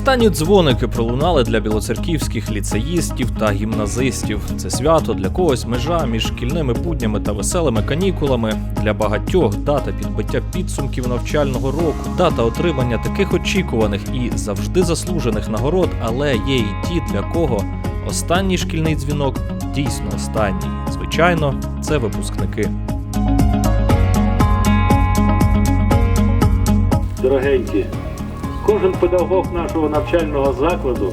Останні дзвоники пролунали для білоцерківських ліцеїстів та гімназистів. Це свято для когось межа між шкільними буднями та веселими канікулами. Для багатьох дата підбиття підсумків навчального року, дата отримання таких очікуваних і завжди заслужених нагород, але є і ті, для кого останній шкільний дзвінок дійсно останній. Звичайно, це випускники. Дорогенькі, кожен педагог нашого навчального закладу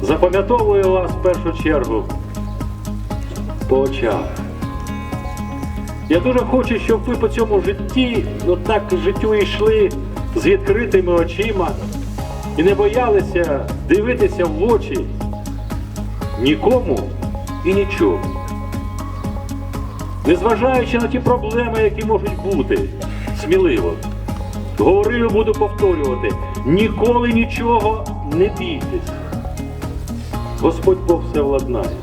запам'ятовує вас в першу чергу по очах. Я дуже хочу, щоб ви по цьому житті, отак життю йшли з відкритими очима і не боялися дивитися в очі нікому і нічого. Незважаючи на ті проблеми, які можуть бути, сміливо. Говорив буду повторювати, ніколи нічого не бійтесь. Господь Бог все владнає.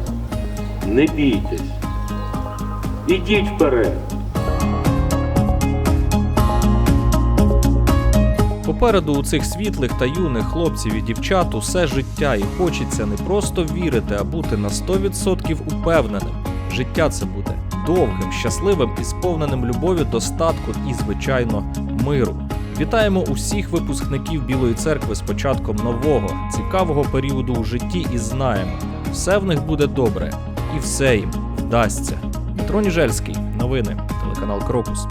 Не бійтесь. Ідіть вперед. Попереду у цих світлих та юних хлопців і дівчат усе життя, і хочеться не просто вірити, а бути на 100% упевненим. Життя це буде довгим, щасливим і сповненим любові, достатку і, звичайно, миру. Вітаємо усіх випускників Білої церкви з початком нового, цікавого періоду у житті і знаємо, все в них буде добре, і все їм вдасться. Дмитро Ніжельський, новини, телеканал Крокус.